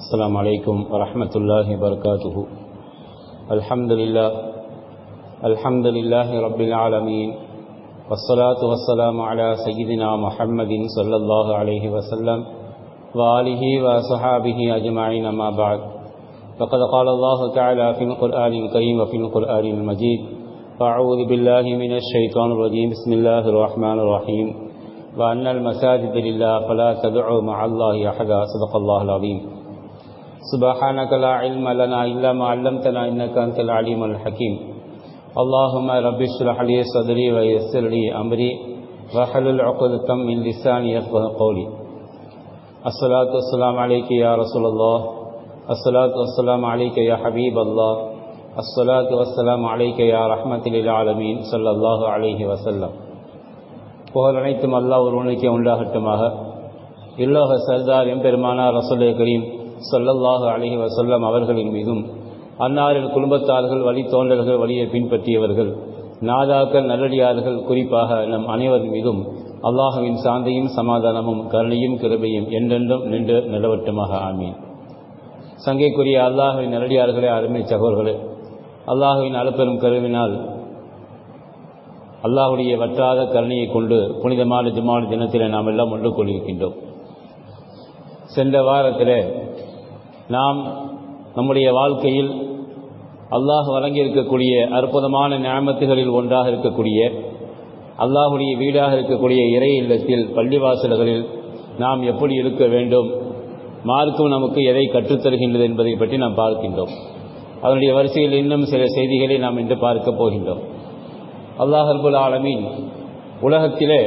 السلام عليكم ورحمة الله وبركاته الحمد لله الحمد لله رب العالمين والصلاة والسلام على سيدنا محمد صلى الله عليه وسلم وآله وصحابه أجمعين ما بعد فقد قال الله تعالى في القرآن الكريم وفي القرآن المجيد أعوذ بالله من الشيطان الرجيم بسم الله الرحمن الرحيم وأن المساجد لله فلا تدعوا مع الله أحدا صدق الله العظيم سبحانك لا علم لنا إلا ما علمتنا إنك أنت العليم الحكيم اللهم رب اشرح لي صدري ويسر لي أمري واحلل عقدة من لساني يفقه قولي الصلاة والسلام عليك يا رسول الله الصلاة والسلام عليك يا حبيب الله الصلاة والسلام عليك يا رحمة للعالمين صلى الله عليه وسلم புகழ் அனைத்தும் அல்லாஹ் ஒருவனுக்கே உண்டாகட்டுமாக இல்லோக சர்தார் எம்பெருமானார் ரசூலே கரீம் சொல்லல்லாஹு அலஹி வசல்லம் அவர்களின் மீதும் அன்னாரின் குடும்பத்தார்கள் வழி தோன்றல்கள் வழியை பின்பற்றியவர்கள் நாதாக்கள் நல்லடியார்கள் குறிப்பாக நம் அனைவர் மீதும் அல்லாஹுவின் சாந்தியும் சமாதானமும் கருணையும் கிருபையும் என்றென்றும் நின்று நிலவட்டுமாக. ஆமீன். சங்கைக்குரிய அல்லாஹுவின் நல்லடியார்களே அருமை சகோர்களே அல்லாஹுவின் அலப்பெரும் கருவினால் அல்லாஹுடைய வற்றாத கருணையை கொண்டு புனிதமான ஜுமான தினத்தில் நாம் எல்லாம் ஒன்று கொண்டிருக்கின்றோம் சென்ற வாரத்தில் நாம் நம்முடைய வாழ்க்கையில் அல்லாஹ் வழங்கியிருக்கக்கூடிய அற்புதமான ஞாபகத்துகளில் ஒன்றாக இருக்கக்கூடிய அல்லாஹுடைய வீடாக இருக்கக்கூடிய இறை இல்லத்தில் பள்ளிவாசல்களில் நாம் எப்படி இருக்க வேண்டும் மார்க்கும் நமக்கு எதை கற்றுத்தருகின்றது என்பதை பற்றி நாம் பார்க்கின்றோம். அதனுடைய வரிசையில் இன்னும் சில செய்திகளை நாம் இன்று பார்க்க போகின்றோம். அல்லாஹ் அல்புல் ஆலமீன் உலகத்திலே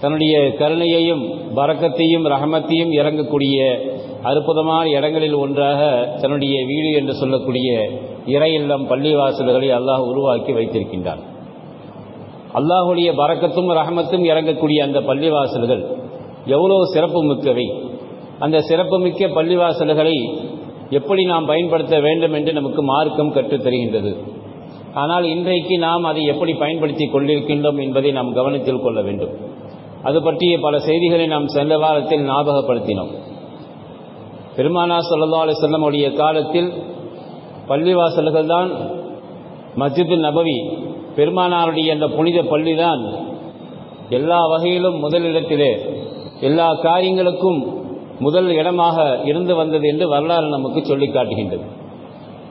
தன்னுடைய கருணையையும் பறக்கத்தையும் ரஹமத்தையும் இறங்கக்கூடிய அற்புதமான இடங்களில் ஒன்றாக தன்னுடைய வீடு என்று சொல்லக்கூடிய இறை இல்லம் பள்ளிவாசல்களை அல்லாஹ் உருவாக்கி வைத்திருக்கின்றான். அல்லாஹுடைய பறக்கத்தும் ரஹமத்தும் இறங்கக்கூடிய அந்த பள்ளிவாசல்கள் எவ்வளோ சிறப்பு மிக்கவை அந்த சிறப்புமிக்க பள்ளிவாசல்களை எப்படி நாம் பயன்படுத்த வேண்டும் என்று நமக்கு மார்க்கம் கற்றுத் தருகின்றது. ஆனால் இன்றைக்கு நாம் அதை எப்படி பயன்படுத்தி கொண்டிருக்கின்றோம் என்பதை நாம் கவனத்தில் கொள்ள வேண்டும். அது பற்றிய பல செய்திகளை நாம் சென்ற வாரத்தில் ஞாபகப்படுத்தினோம். பெருமானா சொல்லா அலி செல்லமுடைய காலத்தில் பள்ளிவாசல்கள் தான் மஸ்ஜிது நபவி பெருமானாருடைய அந்த புனித பள்ளி தான் எல்லா வகையிலும் முதலிடத்திலே எல்லா காரியங்களுக்கும் முதல் இடமாக இருந்து வந்தது என்று வரலாறு நமக்கு சொல்லி காட்டுகின்றது.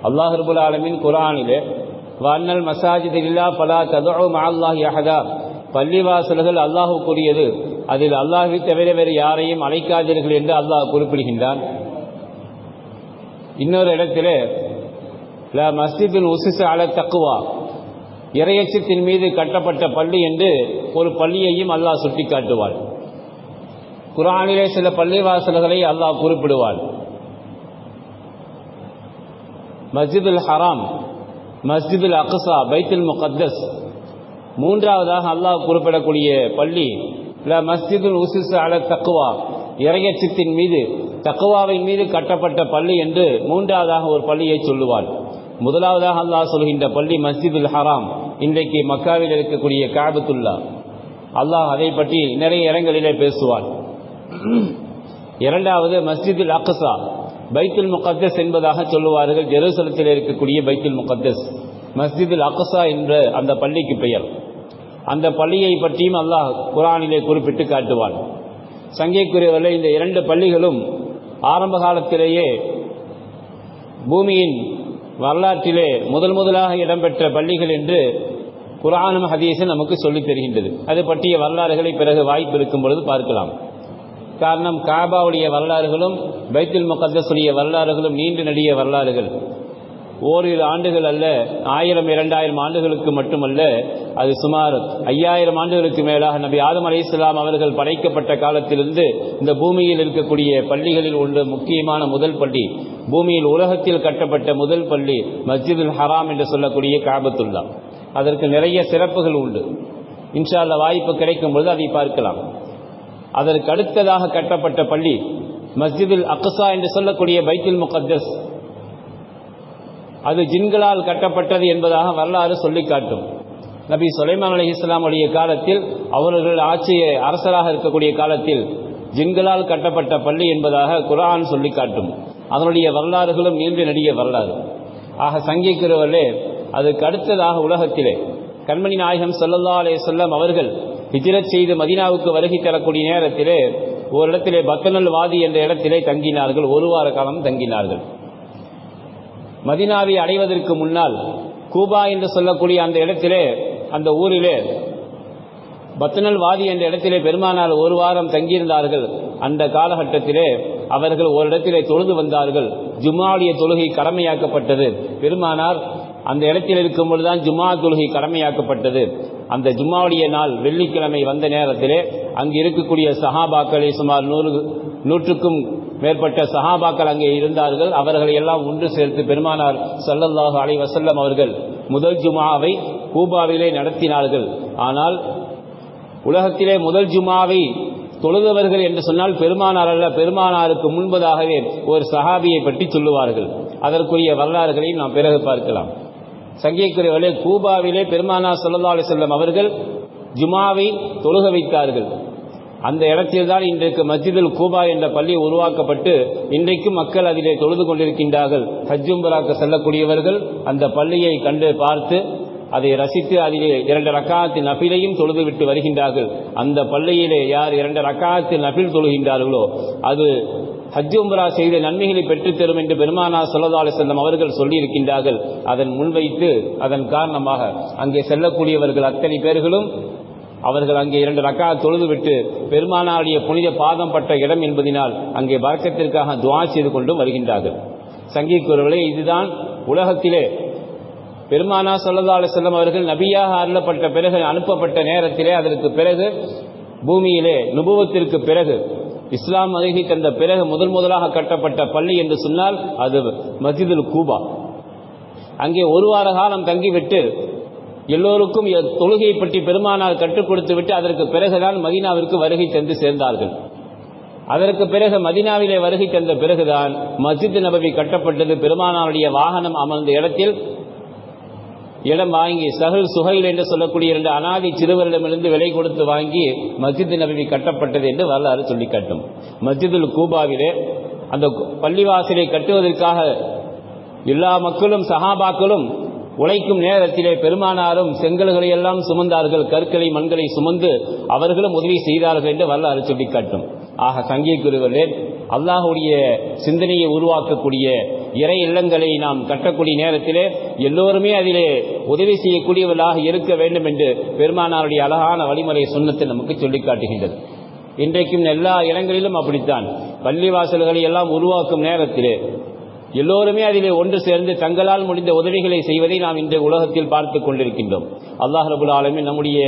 அல்லாஹர்புல் ஆலமின் குரானிலே வண்ணல் மசாஜித் இல்லா பலா ததோ மால்லாஹ் யஹதா பள்ளிவாசல்கள் அல்லாஹுக்குரியது. அதில் அல்லாஹை தவிர வேறு யாரையும் அழைக்காதீர்கள் என்று அல்லாஹ் குறிப்பிடுகின்றான். இன்னொரு இடத்திலே ல மஸ்ஜிதின் உசிச அல தக்குவா இறையச்சத்தின் மீது கட்டப்பட்ட பள்ளி என்று ஒரு பள்ளியையும் அல்லாஹ் சுட்டி காட்டுவாள் குரானிலே சில பள்ளிவாசல்களை அல்லாஹ் குறிப்பிடுவாள். மஸ்ஜிதுல் ஹராம் மஸ்ஜிதுல் அக்ஸா பைத்துல் முகத்தஸ். மூன்றாவதாக அல்லாஹ் குறிப்பிடக்கூடிய பள்ளி ல மஸ்ஜிதுல் உசிசு அல தக்குவா இறையச்சத்தின் மீது தக்குவாவின் மீது கட்டப்பட்ட பள்ளி என்று மூன்றாவதாக ஒரு பள்ளியை சொல்லுவாள். முதலாவதாக அல்லாஹ் சொல்கின்ற பள்ளி மஸ்ஜிதுல் ஹராம் இன்றைக்கு மக்காவில் இருக்கக்கூடிய காபத்துல்லா. அல்லாஹ் அதை பற்றி நிறைய இடங்களிலே பேசுவான் இரண்டாவது மஸ்ஜிதுல் அக்சா பைத்துல் முகத்தஸ் என்பதாக சொல்லுவார்கள் ஜெருசலத்தில் இருக்கக்கூடிய பைத்துல் முகத்தஸ். மஸ்ஜிதுல் அக்சா என்ற அந்த பள்ளிக்கு பெயர். அந்த பள்ளியை பற்றியும் அல்லாஹ் குரானிலே குறிப்பிட்டு காட்டுவான். சங்கைக்குரியவர்களே இந்த இரண்டு பள்ளிகளும் ஆரம்ப காலத்திலேயே பூமியின் வரலாற்றிலே முதல் முதலாக இடம்பெற்ற பள்ளிகள் என்று குரானும் ஹதீஸும் நமக்கு சொல்லித் தருகின்றது. அது பற்றிய வரலாறுகளை பிறகு வாய்ப்பு இருக்கும் பொழுது பார்க்கலாம். காரணம் காபாவுடைய வரலாறுகளும் பைத்துல் முகத்தசுடைய வரலாறுகளும் நீண்டு நடிய வரலாறுகள். ஓரிரு ஆண்டுகள் அல்ல ஆயிரம் இரண்டாயிரம் ஆண்டுகளுக்கு மட்டுமல்ல அது சுமார் ஐயாயிரம் ஆண்டுகளுக்கு மேலாக நபி ஆதம் அலி இஸ்லாம் அவர்கள் படைக்கப்பட்ட காலத்திலிருந்து இந்த பூமியில் இருக்கக்கூடிய பள்ளிகளில் ஒன்று முக்கியமான முதல் பள்ளி பூமியில் உலகத்தில் கட்டப்பட்ட முதல் பள்ளி மஸ்ஜிதுல் ஹராம் என்று சொல்லக்கூடிய காபத்துல்லா. அதற்கு நிறைய சிறப்புகள் உண்டு. இன்ஷால்ல வாய்ப்பு கிடைக்கும் பொழுது அதை பார்க்கலாம். அதற்கு அடுத்ததாக கட்டப்பட்ட பள்ளி மஸ்ஜிதுல் அக்சா என்று சொல்லக்கூடிய பைத்துல் முகத்தஸ் அது ஜின்களால் கட்டப்பட்டது என்பதாக வரலாறு சொல்லி காட்டும். நபி சுலைமான் அலி இஸ்லாமுடைய காலத்தில் அவர்கள் ஆட்சியை அரசராக இருக்கக்கூடிய காலத்தில் ஜின்களால் கட்டப்பட்ட பள்ளி என்பதாக குரான் சொல்லி காட்டும். அதனுடைய வரலாறுகளும் நீண்ட நடிகை வரலாறு. ஆக சங்கிக்கிறவர்களே அதுக்கு அடுத்ததாக உலகத்திலே கண்மணி நாயகம் சொல்லல்லா அலே சொல்லம் அவர்கள் ஹிஜ்ரத் செய்து மதீனாவுக்கு வருகை தரக்கூடிய நேரத்திலே ஒரு இடத்திலே பத்தனல் வாதி என்ற இடத்திலே தங்கினார்கள். ஒரு வார காலம் தங்கினார்கள். மதினாவை அடைவதற்கு முன்னால் கூபா என்று சொல்லக்கூடிய அந்த இடத்திலே அந்த ஊரிலே பத்தனல் வாதி என்ற இடத்திலே பெருமானார் ஒரு வாரம் தங்கியிருந்தார்கள். அந்த காலகட்டத்திலே அவர்கள் ஒரு இடத்திலே தொழுது வந்தார்கள். ஜுமாவுடைய தொழுகை கடமையாக்கப்பட்டது. பெருமானார் அந்த இடத்தில் இருக்கும் பொழுதுதான் ஜும்மா தொழுகை கடமையாக்கப்பட்டது. அந்த ஜும்மாவுடைய நாள் வெள்ளிக்கிழமை வந்த நேரத்திலே அங்கு இருக்கக்கூடிய சஹாபாக்களை சுமார் நூறு நூற்றுக்கும் மேற்பட்ட சஹாபாக்கள் அங்கே இருந்தார்கள். அவர்களை எல்லாம் ஒன்று சேர்த்து பெருமானார் சல்லல்லாஹு அலை வசல்லம் அவர்கள் முதல் ஜுமாவை கூபாவிலே நடத்தினார்கள். ஆனால் உலகத்திலே முதல் ஜுமாவை தொழுதவர்கள் என்று சொன்னால் பெருமானார் அல்ல பெருமானாருக்கு முன்பதாகவே ஒரு சஹாபியை பற்றி சொல்லுவார்கள். அதற்குரிய வரலாறுகளையும் நாம் பிறகு பார்க்கலாம். சங்கியக்குரியவர்களே கூபாவிலே பெருமானார் ஸல்லல்லாஹு அலி செல்லம் அவர்கள் ஜுமாவை தொழுக வைத்தார்கள். அந்த இடத்தில்தான் இன்றைக்கு மஸ்ஜிதுல் கூபா என்ற பள்ளி உருவாக்கப்பட்டு இன்றைக்கும் மக்கள் அதிலே தொழுது கொண்டிருக்கின்றார்கள். ஹஜ்ஜும்பராக்கு செல்லக்கூடியவர்கள் அந்த பள்ளியை கண்டு பார்த்து அதை ரசித்து அதிலே இரண்டு ரக்காத்து நபிலையும் தொழுது விட்டு வருகின்றார்கள். அந்த பள்ளியிலே யார் இரண்டு ரக்காத்து நபில் தொழுகின்றார்களோ அது ஹஜ் உம்ரா செய்த நன்மைகளை பெற்றுத்தரும் என்று பெருமானா சொல்லதாலே செல்லம் அவர்கள் சொல்லியிருக்கின்றார்கள். அதன் முன்வைத்து அதன் காரணமாக அங்கே செல்லக்கூடியவர்கள் அத்தனை பேர்களும் அவர்கள் அங்கே இரண்டு ரக்கா தொழுதுவிட்டு பெருமானாருடைய புனித பாதம் பட்ட இடம் என்பதினால் அங்கே வர்க்கத்திற்காக துவா செய்து கொண்டும் வருகின்றார்கள். சங்கிக்குறவர்களே இதுதான் உலகத்திலே பெருமானா சொல்லதால செல்லம் அவர்கள் நபியாக அருளப்பட்ட பிறகு அனுப்பப்பட்ட நேரத்திலே அதற்கு பிறகு பூமியிலே நுபுவத்திற்கு பிறகு இஸ்லாம் அருகி தந்த பிறகு முதல் முதலாக கட்டப்பட்ட பள்ளி என்று சொன்னால் அது மசிதுல் கூபா. அங்கே ஒரு வார காலம் தங்கிவிட்டு எல்லோருக்கும் தொழுகையை பற்றி பெருமானார் கற்றுக் கொடுத்து விட்டு அதற்கு பிறகுதான் மதினாவிற்கு வருகை சென்று சேர்ந்தார்கள். அதற்கு பிறகு மதினாவிலே வருகை தந்த பிறகுதான் மஸ்ஜித் நபவி கட்டப்பட்டது. பெருமானாருடைய வாகனம் அமர்ந்த இடத்தில் இடம் வாங்கி சஹல் சுஹைல் என்று சொல்லக்கூடிய இரண்டு அனாதி சிறுவரிடமிருந்து விலை கொடுத்து வாங்கி மஸ்ஜித் நபவி கட்டப்பட்டது என்று வரலாறு சொல்லி காட்டும். மஸ்ஜிதுல் கூபாவிலே அந்த பள்ளிவாசலை கட்டுவதற்காக எல்லா மக்களும் சஹாபாக்களும் உழைக்கும் நேரத்திலே பெருமானாரும் செங்கல்களை எல்லாம் சுமந்தார்கள் கற்களை மண்களை சுமந்து அவர்களும் உதவி செய்தார்கள் என்று வரலாறு சொல்லி காட்டும் ஆக சங்கிய குருவர்களே அல்லாஹுடைய சிந்தனையை உருவாக்கக்கூடிய இறை இல்லங்களை நாம் கட்டக்கூடிய நேரத்திலே எல்லோருமே அதிலே உதவி செய்யக்கூடியவர்களாக இருக்க வேண்டும் என்று பெருமானாருடைய அழகான வழிமுறை சொன்னத்தை நமக்கு சொல்லி காட்டுகின்றது இன்றைக்கும் எல்லா இடங்களிலும் அப்படித்தான். பள்ளிவாசல்களை எல்லாம் உருவாக்கும் நேரத்திலே எல்லோருமே அதிலே ஒன்று சேர்ந்து தங்களால் முடிந்த உதவிகளை செய்வதை நாம் இந்த உலகத்தில் பார்த்து கொண்டிருக்கின்றோம். அல்லாஹ் ரபுல் ஆலமி நம்முடைய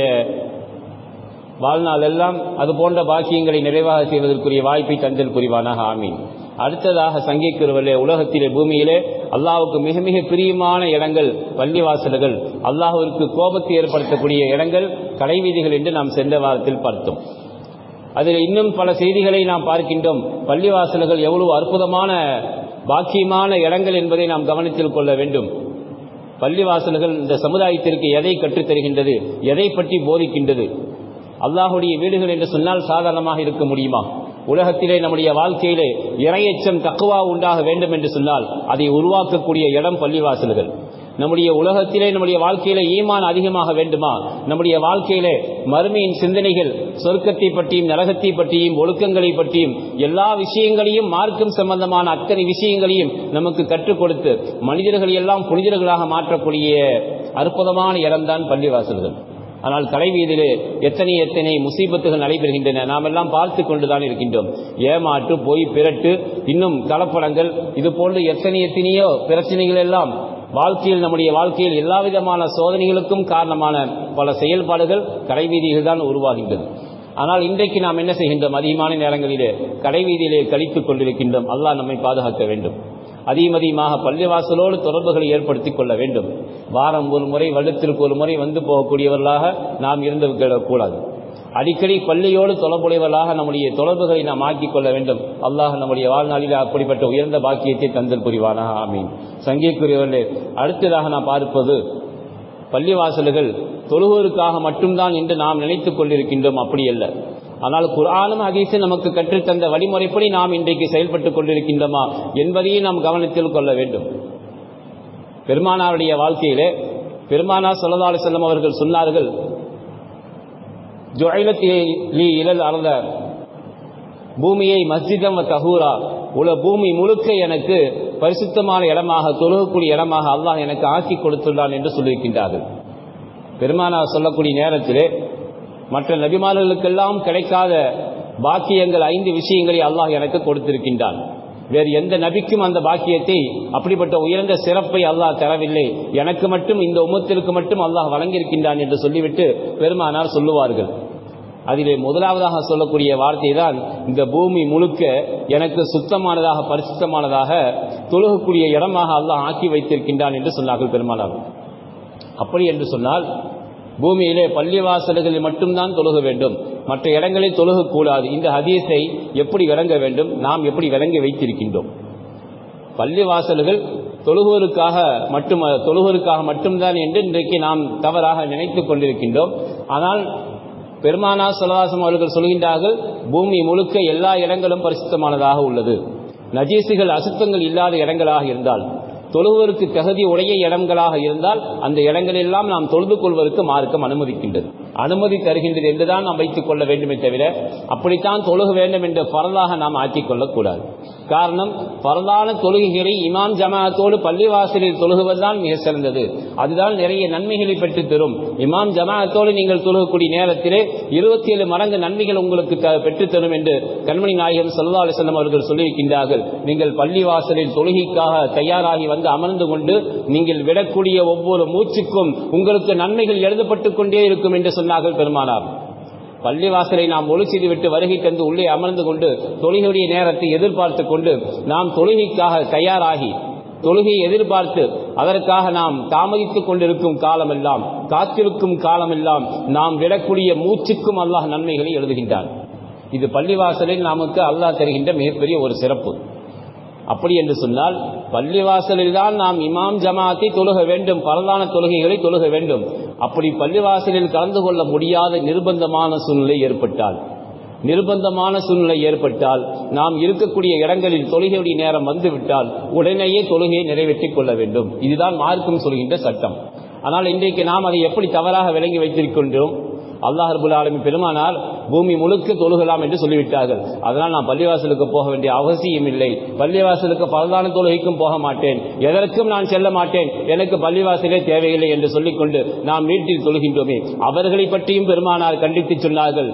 வாழ்நாள் எல்லாம் அது போன்ற பாக்கியங்களை நிறைவாக செய்வதற்குரிய வாய்ப்பை தந்தல் புரிவானாக. ஆமீன். அடுத்ததாக சங்கிக்கிறவர்களே உலகத்திலே பூமியிலே அல்லாஹுக்கு மிக மிக பிரியமான இடங்கள் பள்ளிவாசல்கள் அல்லாஹுவிற்கு கோபத்தை ஏற்படுத்தக்கூடிய இடங்கள் கடைவீதிகள் என்று நாம் சென்ற வாரத்தில் பார்த்தோம். அதில் இன்னும் பல செய்திகளை நாம் பார்க்கின்றோம். பள்ளிவாசல்கள் எவ்வளவு அற்புதமான பாக்கியமான இடங்கள் என்பதை நாம் கவனத்தில் கொள்ள வேண்டும். பள்ளிவாசல்கள் இந்த சமுதாயத்திற்கு எதை கற்றுத்தருகின்றது எதை பற்றி போதிக்கின்றது அல்லாஹுடைய வீடுகள் என்று சொன்னால் சாதாரணமாக இருக்க முடியுமா? உலகத்திலே நம்முடைய வாழ்க்கையிலே இறையச்சம் தக்குவா உண்டாக வேண்டும் என்று சொன்னால் அதை உருவாக்கக்கூடிய இடம் பள்ளிவாசல்கள். நம்முடைய உலகத்திலே நம்முடைய வாழ்க்கையில ஈமான் அதிகமாக வேண்டுமா? நம்முடைய வாழ்க்கையிலே மறுமையின் சிந்தனைகள் சொர்க்கத்தை பற்றியும் நரகத்தை பற்றியும் ஒழுக்கங்களை பற்றியும் எல்லா விஷயங்களையும் மார்க்கம் சம்பந்தமான அத்தனை விஷயங்களையும் நமக்கு கற்றுக் கொடுத்து மனிதர்கள் எல்லாம் புனிதர்களாக மாற்றக்கூடிய அற்புதமான இடம்தான் பள்ளிவாசல்கள். ஆனால் தலைவீதியிலே எத்தனை எத்தனை முசீபத்துகள் நடைபெறுகின்றன நாம் எல்லாம் பார்த்து கொண்டுதான் இருக்கின்றோம். ஏமாற்று போய் பிரட்டு இன்னும் கலப்படங்கள் இது போன்று எத்தனை எத்தனையோ பிரச்சனைகள் எல்லாம் வாழ்க்கையில் நம்முடைய வாழ்க்கையில் எல்லா விதமான சோதனைகளுக்கும் காரணமான பல செயல்பாடுகள் கடைவீதிகள் தான் உருவாகின்றது. ஆனால் இன்றைக்கு நாம் என்ன செய்கின்றோம்? அதிகமான நேரங்களிலே கடைவீதியிலே கழித்துக் கொண்டிருக்கின்றோம். அல்லாஹ் நம்மை பாதுகாக்க வேண்டும். அதிகம் அதிகமாக பள்ளிவாசலோடு தொடர்புகளை ஏற்படுத்திக் கொள்ள வேண்டும். வாரம் ஒரு முறை வருடத்திற்கு ஒரு முறை வந்து போகக்கூடியவர்களாக நாம் இருந்து கூடாது. அடிக்கடி பள்ளியோடு தொடர்புடையவர்களாக நம்முடைய தொடர்புகளை நாம் ஆக்கிக் கொள்ள வேண்டும். அல்லாஹ் நம்முடைய வாழ்நாளில் அப்படிப்பட்ட உயர்ந்த பாக்கியத்தை தந்தல் புரிவானாக. ஆமீன். சங்கிக்குரியவர்களே அடுத்ததாக நாம் பார்ப்பது பள்ளிவாசல்கள் தொழுவோருக்காக மட்டும்தான் என்று நாம் நினைத்துக் கொண்டிருக்கின்றோம். அப்படி அல்ல. ஆனால் குரானும் ஹதீஸும் நமக்கு கற்றுத்தந்த வழிமுறைப்படி நாம் இன்றைக்கு செயல்பட்டுக் கொண்டிருக்கின்றோமா என்பதையும் நாம் கவனத்தில் கொள்ள வேண்டும். பெருமானாருடைய வாழ்க்கையிலே பெருமானார் சொல்லதாலு செல்லம் அவர்கள் சொன்னார்கள் ஜுஐலத் லீ இலல் பூமியை மஸ்ஜிதம் வ தஹூரா. உல பூமி முழுக்க எனக்கு பரிசுத்தமான இடமாக தொழுகக்கூடிய இடமாக அல்லாஹ் எனக்கு ஆக்கி கொடுத்துள்ளான் என்று சொல்லியிருக்கின்றார்கள். பெருமானார் சொல்லக்கூடிய நேரத்திலே மற்ற நபிமார்களுக்கெல்லாம் கிடைக்காத பாக்கியங்கள் ஐந்து விஷயங்களை அல்லாஹ் எனக்கு கொடுத்திருக்கின்றான். வேறு எந்த நபிக்கும் அந்த பாக்கியத்தை அப்படிப்பட்ட உயர்ந்த சிறப்பை அல்லாஹ் தரவில்லை. எனக்கு மட்டும் இந்த உமத்திற்கு மட்டும் அல்லாஹ் வழங்கியிருக்கின்றான் என்று சொல்லிவிட்டு பெருமானார் சொல்லுவார்கள். அதிலே முதலாவதாக சொல்லக்கூடிய வார்த்தை தான் இந்த பூமி முழுக்க எனக்கு சுத்தமானதாக பரிசுத்தமானதாக தொழுகக்கூடிய இடமாக அல்லாஹ் ஆக்கி வைத்திருக்கின்றான் என்று சொன்னார்கள் பெருமானார் அப்படி என்று சொன்னால் பூமியிலே பள்ளிவாசல்களில் மட்டும்தான் தொழுக வேண்டும். மற்ற இடங்களில் தொழுகக்கூடாது. இந்த ஹதீஸை எப்படி விளங்க வேண்டும்? நாம் எப்படி விளங்கி வைத்திருக்கின்றோம்? பள்ளிவாசல்கள் தொழுகோருக்காக மட்டும் தொழுகோருக்காக மட்டும்தான் என்று இன்றைக்கு நாம் தவறாக நினைத்து கொண்டிருக்கின்றோம். ஆனால் பெருமானா சலவாசம் அவர்கள் சொல்கின்றார்கள் பூமி முழுக்க எல்லா இடங்களும் பரிசுத்தமானதாக உள்ளது. நஜீசுகள் அசுத்தங்கள் இல்லாத இடங்களாக இருந்தால் தொழுவருக்கு தகுதி உடைய இடங்களாக இருந்தால் அந்த இடங்களெல்லாம் நாம் தொழுது கொள்வதற்கு மார்க்கம் அனுமதிக்கின்றது. அனுமதி தருகின்றது என்றுதான் நாம் வைத்துக் கொள்ள வேண்டுமே தவிர அப்படித்தான் தொழுக வேண்டும் என்ற பரலாக நாம் ஆக்கிக் கொள்ளக்கூடாது. காரணம் பரதான தொழுகைகளை இமாம் ஜமாத்தோடு பள்ளிவாசலில் தொழுகுவதுதான் மிக சிறந்தது. அதுதான் நிறைய நன்மைகளை பெற்று தரும். இமாம் ஜமாத்தோடு நீங்கள் தொழுகக்கூடிய நேரத்திலே இருபத்தி ஏழு மடங்கு நன்மைகள் உங்களுக்கு பெற்று தரும் என்று கண்மணி நாயகம் சல்லா அலிசல்லம் அவர்கள் சொல்லியிருக்கின்றார்கள். நீங்கள் பள்ளிவாசலில் தொழுகைக்காக தயாராகி வந்து அமர்ந்து கொண்டு நீங்கள் விடக்கூடிய ஒவ்வொரு மூச்சுக்கும் உங்களுக்கு நன்மைகள் எழுதப்பட்டுக் கொண்டே இருக்கும் என்று சொன்னார்கள் பெருமானார். பள்ளிவாசலை நாம் ஒளி செய்து விட்டு வருகை தந்து உள்ளே அமர்ந்து கொண்டு தொழுகையுடைய நேரத்தை எதிர்பார்த்து கொண்டு நாம் தொழுகைக்காக தயாராகி தொழுகையை எதிர்பார்த்து அதற்காக நாம் தாமதித்துக் கொண்டிருக்கும் காலமெல்லாம் காத்திருக்கும் காலமெல்லாம் நாம் விடக்கூடிய மூச்சுக்கும் அல்லாஹ் நன்மைகளை எழுதுகின்றான். இது பள்ளிவாசலில் நமக்கு அல்லாஹ் தருகின்ற மிகப்பெரிய ஒரு சிறப்பு. அப்படி என்று சொன்னால் பள்ளிவாசலில் தான் நாம் இமாம் ஜமாத்தை தொழுக வேண்டும் பரலான தொழுகைகளை தொழுக வேண்டும். அப்படி பள்ளிவாசலில் கலந்து கொள்ள முடியாத நிர்பந்தமான சூழ்நிலை ஏற்பட்டால் நிர்பந்தமான சூழ்நிலை ஏற்பட்டால் நாம் இருக்கக்கூடிய இடங்களில் தொழுகையுடைய நேரம் வந்துவிட்டால் உடனேயே தொழுகையை நிறைவேற்றிக் கொள்ள வேண்டும். இதுதான் மார்க்கம் சொல்கின்ற சட்டம். ஆனால் இன்றைக்கு நாம் அதை எப்படி தவறாக விளங்கி வைத்திருக்கின்றோம்? அல்லாஹ் ஆலமி பெருமானார் பூமி முழுக்க தொழுகலாம் என்று சொல்லிவிட்டார்கள். அதனால் நான் பள்ளிவாசலுக்கு போக வேண்டிய அவசியம் இல்லை. பள்ளிவாசலுக்கு பரதான தொழுகைக்கும் போக மாட்டேன். எதற்கும் நான் செல்ல மாட்டேன். எனக்கு பள்ளிவாசலே தேவையில்லை என்று சொல்லிக்கொண்டு நாம் வீட்டில் தொழுகின்றோமே. அவர்களை பற்றியும் பெருமானார் கண்டித்து சொன்னார்கள்.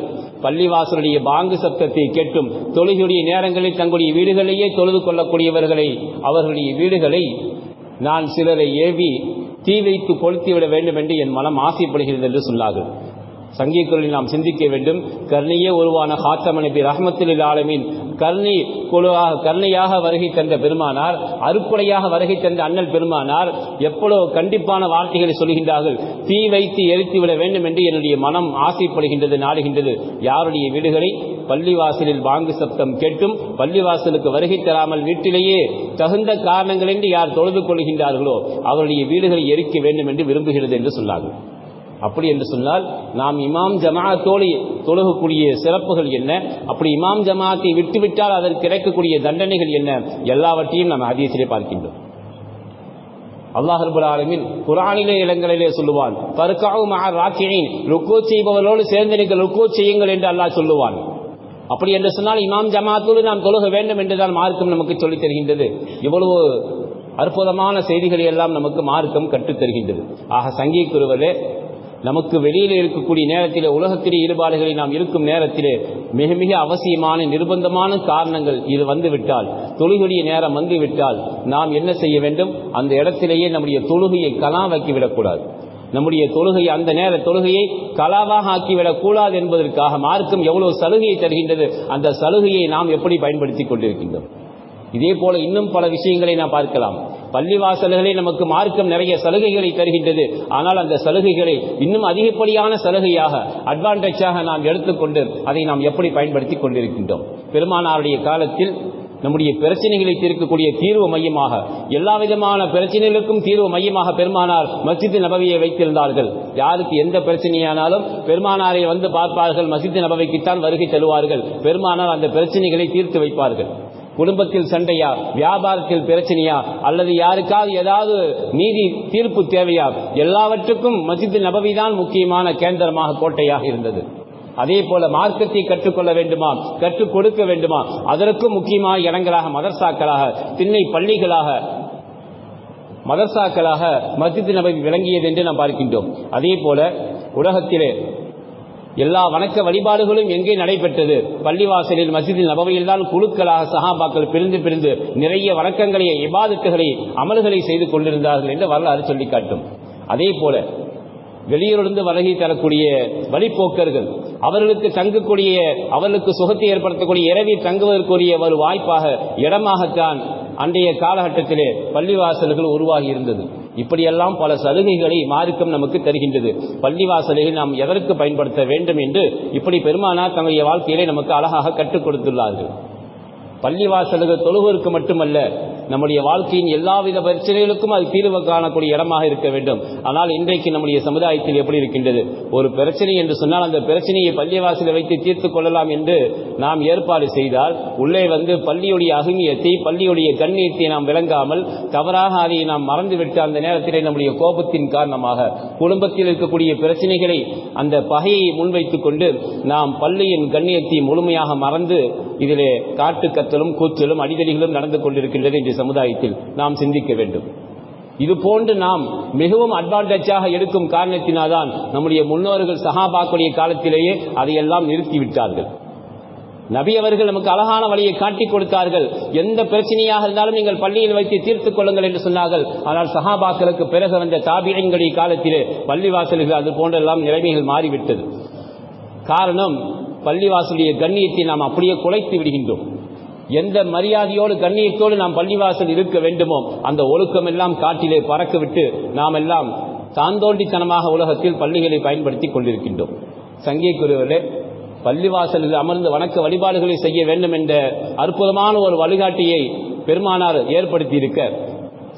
பள்ளிவாசலுடைய பாங்கு சப்தத்தை கேட்டும் தொழுகையுடைய நேரங்களில் தங்களுடைய வீடுகளையே தொழுது கொள்ளக்கூடியவர்களை அவர்களுடைய வீடுகளை நான் சிலரை ஏவி தீ வைத்து கொளுத்திவிட வேண்டும் என்று என் மனம் ஆசைப்படுகிறது என்று சொன்னார்கள். சங்கீக்குரலில் நாம் சிந்திக்க வேண்டும். கர்ணியே உருவான ஹாத்தம நபி ரஹமத்துல் ஆலமீன் கர்ணி குழுவாக கர்ணியாக வருகை தந்த பெருமானார் அருக்குடையாக வருகை தந்த அண்ணல் பெருமானார் எவ்வளவு கண்டிப்பான வார்த்தைகளை சொல்கின்றார்கள். தீ வைத்து எரித்து விட வேண்டும் என்று என்னுடைய மனம் ஆசைப்படுகின்றது நாடுகின்றது. யாருடைய வீடுகளை பள்ளிவாசலில் வாங்கு சப்தம் கேட்டும் பள்ளிவாசலுக்கு வருகை தராமல் வீட்டிலேயே தகுந்த காரணங்களின்றி யார் தொழுது கொள்கின்றார்களோ அவருடைய வீடுகளை எரிக்க வேண்டும் என்று விரும்புகிறது என்று சொன்னார்கள். அப்படி என்று சொன்னால் நாம் இமாம் ஜமாத்தோடு தொழுகக்கூடிய சிறப்புகள் என்ன? அப்படி இமாம் ஜமாஅத்தை விட்டுவிட்டால் அதற்கு கிடைக்கக்கூடிய தண்டனைகள் என்ன? எல்லாவற்றையும் நாம் அதிகத்திலே பார்க்கின்றோம். அல்லாஹர்புல் ஆலமின் குரானிலே இடங்களிலே சொல்லுவான் பருக்காவும் ராக்கியின் ருக்கோ செய்பவர்களோடு சேர்ந்து நீங்கள் ருக்கோ செய்யுங்கள் என்று அல்லாஹ் சொல்லுவான். அப்படி என்று சொன்னால் இமாம் ஜமாத்தோடு நாம் தொழுக வேண்டும் என்றுதான் மார்க்கம் நமக்கு சொல்லித் தருகின்றது. இவ்வளவு அற்புதமான செய்திகளை எல்லாம் நமக்கு மார்க்கம் கற்றுத் தருகின்றது. ஆக சங்கீக்குருவரே நமக்கு வெளியில் இருக்கக்கூடிய நேரத்திலே உலகத்திலே ஈடுபாடுகளில் நாம் இருக்கும் நேரத்திலே மிக மிக அவசியமான நிர்பந்தமான காரணங்கள் இது வந்துவிட்டால் தொழுகையுடைய நேரம் வந்துவிட்டால் நாம் என்ன செய்ய வேண்டும்? அந்த இடத்திலேயே நம்முடைய தொழுகையை கலாவாக்கி விடக்கூடாது நம்முடைய தொழுகை அந்த நேர தொழுகையை கலாவாக ஆக்கிவிடக் கூடாது என்பதற்காக மார்க்கம் எவ்வளவு சலுகையை தருகின்றது அந்த சலுகையை நாம் எப்படி பயன்படுத்திக் கொண்டிருக்கின்றோம்? இதே போல இன்னும் பல விஷயங்களை நாம் பார்க்கலாம். பள்ளிவாசல்களே நமக்கு மார்க்கம் நிறைய சலுகைகளை தருகின்றது. ஆனால் அந்த சலுகைகளை இன்னும் அதிகப்படியான சலுகையாக அட்வான்டேஜாக நாம் எடுத்துக்கொண்டு அதை நாம் எப்படி பயன்படுத்திக் கொண்டிருக்கின்றோம். பெருமானாருடைய காலத்தில் நம்முடைய பிரச்சனைகளை தீர்க்கக்கூடிய தீர்வு மையமாக எல்லா விதமான பிரச்சனைகளுக்கும் தீர்வு மையமாக பெருமானார் மஸ்ஜித் நபவியை வைத்திருந்தார்கள். யாருக்கு எந்த பிரச்சனையானாலும் பெருமானாரை வந்து பார்ப்பார்கள் மஸ்ஜித் நபவைக்குத்தான் வருகை தருவார்கள். பெருமானார் அந்த பிரச்சனைகளை தீர்த்து வைப்பார்கள். குடும்பத்தில் சண்டையா? வியாபாரத்தில் பிரச்சனையா? அல்லது யாருக்காவது ஏதாவது நீதி தீர்ப்பு தேவையா? எல்லாவற்றுக்கும் மசித் நபவி தான் முக்கியமான கேந்திரமாக கோட்டையாக இருந்தது. அதே போல மார்க்கத்தை கற்றுக்கொள்ள வேண்டுமா? கற்றுக் கொடுக்க வேண்டுமா? அதற்கும் முக்கியமான இடங்களாக மதர்சாக்களாக திண்ணை பள்ளிகளாக மதர்சாக்களாக மஸ்ஜித் நபவி விளங்கியது என்று நாம் பார்க்கின்றோம். அதே போல உலகத்திலே எல்லா வணக்க வழிபாடுகளும் எங்கே நடைபெற்றது? பள்ளிவாசலில் மசிதில் நபவையில் தான் குழுக்களாக சகாபாக்கள் பிரிந்து பிரிந்து நிறைய வணக்கங்களை இபாதத்துகளை அமல்களை செய்து கொண்டிருந்தார்கள் என்று வரலாறு சொல்லி காட்டும் அதே போல வெளியூரிலிருந்து வருகை தரக்கூடிய வழிப்போக்கர்கள் அவர்களுக்கு தங்கக்கூடிய அவர்களுக்கு சுகத்தை ஏற்படுத்தக்கூடிய இரவில் தங்குவதற்குரிய ஒரு வாய்ப்பாக இடமாகத்தான் அன்றைய காலகட்டத்திலே பள்ளிவாசல்கள் உருவாகி இருந்தது. இப்படியெல்லாம் பல சலுகைகளை மார்க்கம் நமக்கு தருகின்றது. பள்ளிவாசலை நாம் எதற்கு பயன்படுத்த வேண்டும் என்று இப்படி பெருமானார் தங்களுடைய வாழ்க்கையிலே நமக்கு அழகாக கற்றுக் கொடுத்துள்ளார்கள். பள்ளிவாசல்கள் தொழுவதற்கு மட்டுமல்ல நம்முடைய வாழ்க்கையின் எல்லாவித பிரச்சனைகளுக்கும் அது தீர்வு காணக்கூடிய இடமாக இருக்க வேண்டும். ஆனால் இன்றைக்கு நம்முடைய சமுதாயத்தில் எப்படி இருக்கின்றது? ஒரு பிரச்சனை என்று சொன்னால் அந்த பிரச்சனையை பள்ளிவாசலை வைத்து தீர்த்து கொள்ளலாம் என்று நாம் ஏற்பாடு செய்தால் உள்ளே வந்து பள்ளியுடைய அகமியத்தை பள்ளியுடைய கண்ணியத்தை நாம் விளங்காமல் தவறாக அதை நாம் மறந்துவிட்டு அந்த நேரத்திலே நம்முடைய கோபத்தின் காரணமாக குடும்பத்தில் இருக்கக்கூடிய பிரச்சனைகளை அந்த பகையை முன்வைத்துக் கொண்டு நாம் பள்ளியின் கண்ணியத்தை முழுமையாக மறந்து இதிலே காட்டு கத்தலும் கூச்சலும் அடிதடிகளும் நடந்து கொண்டிருக்கின்றது இன்று சமுதாயத்தில் நாம் சிந்திக்க வேண்டும். இது போன்று நாம் மிகவும் அட்வான்டேஜாக எடுக்கும் காரணத்தினால்தான் நம்முடைய முன்னோர்கள் சகாபாக்குடைய காலத்திலேயே அதையெல்லாம் நிறுத்திவிட்டார்கள். நபி அவர்கள் நமக்கு அழகான வழியை காட்டிக் கொடுத்தார்கள். எந்த பிரச்சனையாக இருந்தாலும் நீங்கள் பள்ளியில் வைத்து தீர்த்துக் கொள்ளுங்கள் என்று சொன்னார்கள். ஆனால் சஹாபாக்களுக்கு பிறகு வந்த தாபியங்களுடைய காலத்திலே பள்ளிவாசல்கள் அது போன்றெல்லாம் நிலைமைகள் மாறிவிட்டது. காரணம் பள்ளிவாசலுடைய கண்ணியத்தை நாம் அப்படியே குலைத்து விடுகின்றோம். எந்த மரியாதையோடு கண்ணியத்தோடு நாம் பள்ளிவாசல் இருக்க வேண்டுமோ அந்த ஒழுக்கம் எல்லாம் காட்டிலே பறக்க விட்டு நாம் எல்லாம் தாந்தோண்டித்தனமாக உலகத்தில் பள்ளிகளை பயன்படுத்தி கொண்டிருக்கின்றோம். சங்கியக்குருவர்களே பள்ளிவாசலில் அமர்ந்து வணக்க வழிபாடுகளை செய்ய வேண்டும் என்ற அற்புதமான ஒரு வழிகாட்டியை பெருமானார் ஏற்படுத்தி இருக்க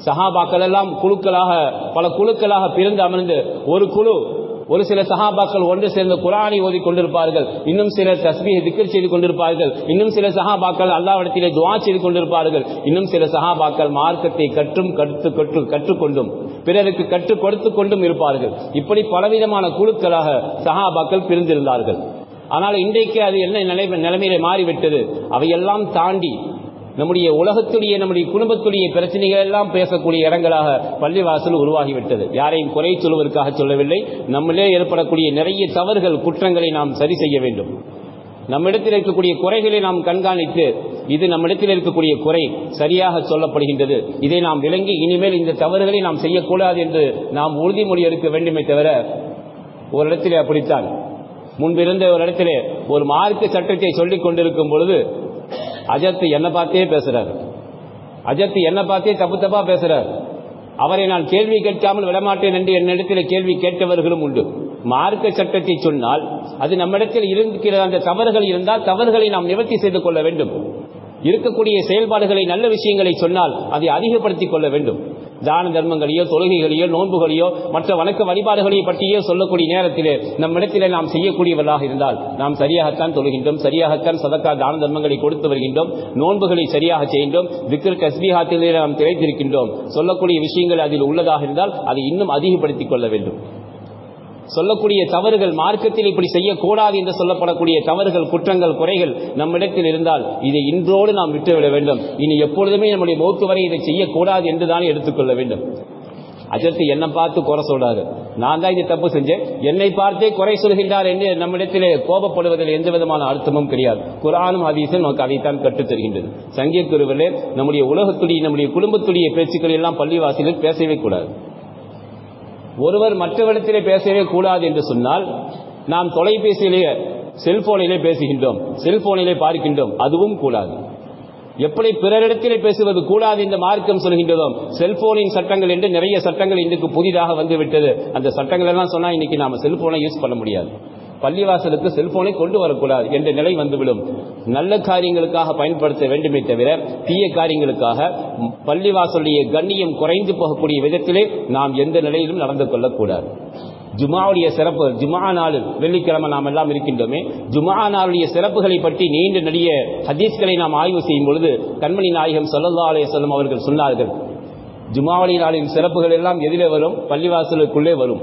சஹாபாக்கள் எல்லாம் குழுக்களாக பல குழுக்களாக பிரிந்து அமர்ந்து ஒரு குழு ஒரு சில சஹாபாக்கள் ஒன்று சேர்ந்து குரானை ஓதி கொண்டிருப்பார்கள் இன்னும் சிலர் தஸ்மியை திக்கர் செய்து கொண்டிருப்பார்கள் இன்னும் சில சஹாபாக்கள் அல்லாவிடத்திலே துவா செய்து கொண்டிருப்பார்கள் இன்னும் சில சஹாபாக்கள் மார்க்கத்தை கற்றும் கற்று கற்று கற்றுக்கொண்டும் பிறருக்கு கற்றுக் கொடுத்து கொண்டும் இருப்பார்கள். இப்படி பலவிதமான குழுக்களாக சஹாபாக்கள் பிரிந்திருந்தார்கள். ஆனால் இன்றைக்கு அது என்ன நிலை நிலைமையில மாறிவிட்டது. அவையெல்லாம் தாண்டி நம்முடைய உலகத்துடைய நம்முடைய குடும்பத்துடைய பிரச்சனைகள் எல்லாம் பேசக்கூடிய இடங்களாக பள்ளிவாசல் உருவாகிவிட்டது. யாரையும் குறை சொல்வதற்காக சொல்லவில்லை. நம்மளே ஏற்படக்கூடிய நிறைய தவறுகள் குற்றங்களை நாம் சரி செய்ய வேண்டும். நம்மிடத்தில் இருக்கக்கூடிய குறைகளை நாம் கண்காணித்து இது நம்மிடத்தில் இருக்கக்கூடிய குறை சரியாக சொல்லப்படுகின்றது. இதை நாம் விளங்கி இனிமேல் இந்த தவறுகளை நாம் செய்யக்கூடாது என்று நாம் உறுதிமொழி எடுக்க வேண்டுமே தவிர ஒரு இடத்திலே அப்படித்தான். முன்பிருந்த ஒரு இடத்திலே ஒரு மார்க்க சட்டத்தை சொல்லிக் கொண்டிருக்கும் பொழுது அஜத் என்னை பார்த்தே பேசுறார். அஜத் என்னை பார்த்தே தப்பு தப்பா பேசுறார். அவரை நான் கேள்வி கேட்காமல் விடமாட்டேன் என்று என்னிடத்தில் கேள்வி கேட்டவர்களும் உண்டு. மார்க்க சட்டத்தை சொன்னால் அது நம்மிடத்தில் இருக்கிற அந்த தவறுகள் இருந்தால் தவறுகளை நாம் நிவர்த்தி செய்து கொள்ள வேண்டும். இருக்கக்கூடிய செயல்பாடுகளை நல்ல விஷயங்களை சொன்னால் அதை அதிகப்படுத்திக் கொள்ள வேண்டும். தான தர்மங்களையோ தொழுகைகளையோ நோன்புகளையோ மற்ற வணக்க வழிபாடுகளை பற்றியோ சொல்லக்கூடிய நேரத்திலே நம்மிடத்திலே நாம் செய்யக்கூடியவர்களாக இருந்தால் நாம் சரியாகத்தான் தொழுகின்றோம் சரியாகத்தான் சதக்கா தான தர்மங்களை கொடுத்து வருகின்றோம் நோன்புகளை சரியாக செய்கின்றோம் விக்ர கஸ்பிஹாத்திலே நாம் திரைத்திருக்கின்றோம் சொல்லக்கூடிய விஷயங்கள் அதில் உள்ளதாக இருந்தால் அதை இன்னும் அதிகப்படுத்திக் கொள்ள வேண்டும். சொல்லக்கூடிய தவறுகள் மார்க்கத்தில் இப்படி செய்யக்கூடாது என்று சொல்லப்படக்கூடிய தவறுகள் குற்றங்கள் குறைகள் நம்மிடத்தில் இருந்தால் இதை இன்றோடு நாம் விட்டுவிட வேண்டும். இனி எப்பொழுதுமே நம்முடைய மௌத்து வரை இதை செய்யக்கூடாது என்றுதான் எடுத்துக்கொள்ள வேண்டும். அஜர்த்து என்னை பார்த்து குறை சொல்றாரு. நான் தான் இதை தப்பு செஞ்சேன். என்னை பார்த்தே குறை சொல்கின்றார் என்று நம்மிடத்திலே கோபப்படுவதில் எந்த விதமான அர்த்தமும் கிடையாது. குரானும் ஹதீஸும் நமக்கு அதைத்தான் கற்றுத் தருகின்றது. சங்கியக்குருவிலே நம்முடைய உலகத்துடைய நம்முடைய குடும்பத்துடைய பேச்சுக்கள் எல்லாம் பள்ளிவாசிகள் பேசவே கூடாது. ஒருவர் மற்றவரிடத்திலே பேசவே கூடாது என்று சொன்னால் நாம் தொலைபேசியிலேயே செல்போனிலே பேசுகின்றோம் செல்போனிலே பார்க்கின்றோம் அதுவும் கூடாது. எப்படி பிறரிடத்திலே பேசுவது கூடாது என்று மார்க்கம் சொல்கின்றதோ செல்போனின் சட்டங்கள் என்று நிறைய சட்டங்கள் இன்றைக்கு புதிதாக வந்துவிட்டது. அந்த சட்டங்கள் எல்லாம் சொன்னால் இன்னைக்கு நாம செல்போனை யூஸ் பண்ண முடியாது. பள்ளிவாசலுக்கு செல்போனை கொண்டு வரக்கூடாது என்ற நிலை வந்துவிடும். நல்ல காரியங்களுக்காக பயன்படுத்த வேண்டுமே தவிர தீய காரியங்களுக்காக பள்ளிவாசலுடைய கண்ணியம் குறைந்து போகக்கூடிய விதத்திலே நாம் எந்த நிலையிலும் நடந்து கொள்ளக்கூடாது. ஜுமாவுடைய சிறப்பு ஜுமா நாள் வெள்ளிக்கிழமை நாம் எல்லாம் இருக்கின்றோமே ஜுமா நாளுடைய சிறப்புகளை பற்றி நீண்ட நெடிய ஹதீஸ்களை நாம் ஆய்வு செய்யும் பொழுது கண்மணி நாயகம் சொல்லல்லா அலைஹி வஸல்லம் அவர்கள் சொன்னார்கள் ஜுமாவளி நாளின் சிறப்புகள் எல்லாம் எதிலே வரும் பள்ளிவாசலுக்குள்ளே வரும்.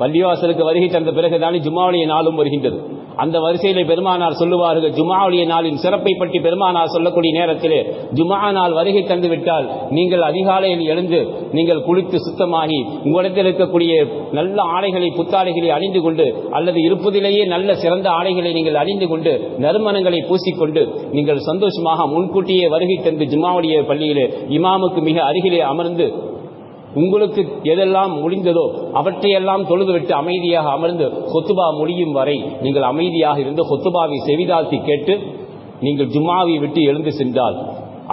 பள்ளிவாசலுக்கு வருகை தந்த பிறகுதானே ஜுமாவுடைய நாளும் வருகின்றது. அந்த வரிசையில பெருமானார் சொல்லுவார்கள் ஜுமாவுடைய நாளின் சிறப்பை பற்றி பெருமானார் சொல்லக்கூடிய நேரத்திலே ஜுமா நாள் வருகை தந்து விட்டால் நீங்கள் அதிகாலையில் எழுந்து நீங்கள் குளித்து சுத்தமாகி உங்களிடத்தில் இருக்கக்கூடிய நல்ல ஆடைகளை புத்தாடைகளை அணிந்து கொண்டு அல்லது இருப்பதிலேயே நல்ல சிறந்த ஆடைகளை நீங்கள் அணிந்து கொண்டு நறுமணங்களை பூசிக்கொண்டு நீங்கள் சந்தோஷமாக முன்கூட்டியே வருகை தந்து ஜுமாவுடைய பள்ளியிலே இமாமுக்கு மிக அருகிலே அமர்ந்து உங்களுக்கு எதெல்லாம் முடிந்ததோ அவற்றையெல்லாம் தொழுதுவிட்டு அமைதியாக அமர்ந்து கொத்துபா முடியும் வரை நீங்கள் அமைதியாக இருந்து கொத்துபாவை செவிதாழ்த்தி கேட்டு நீங்கள் ஜும்மாவை விட்டு எழுந்து சென்றால்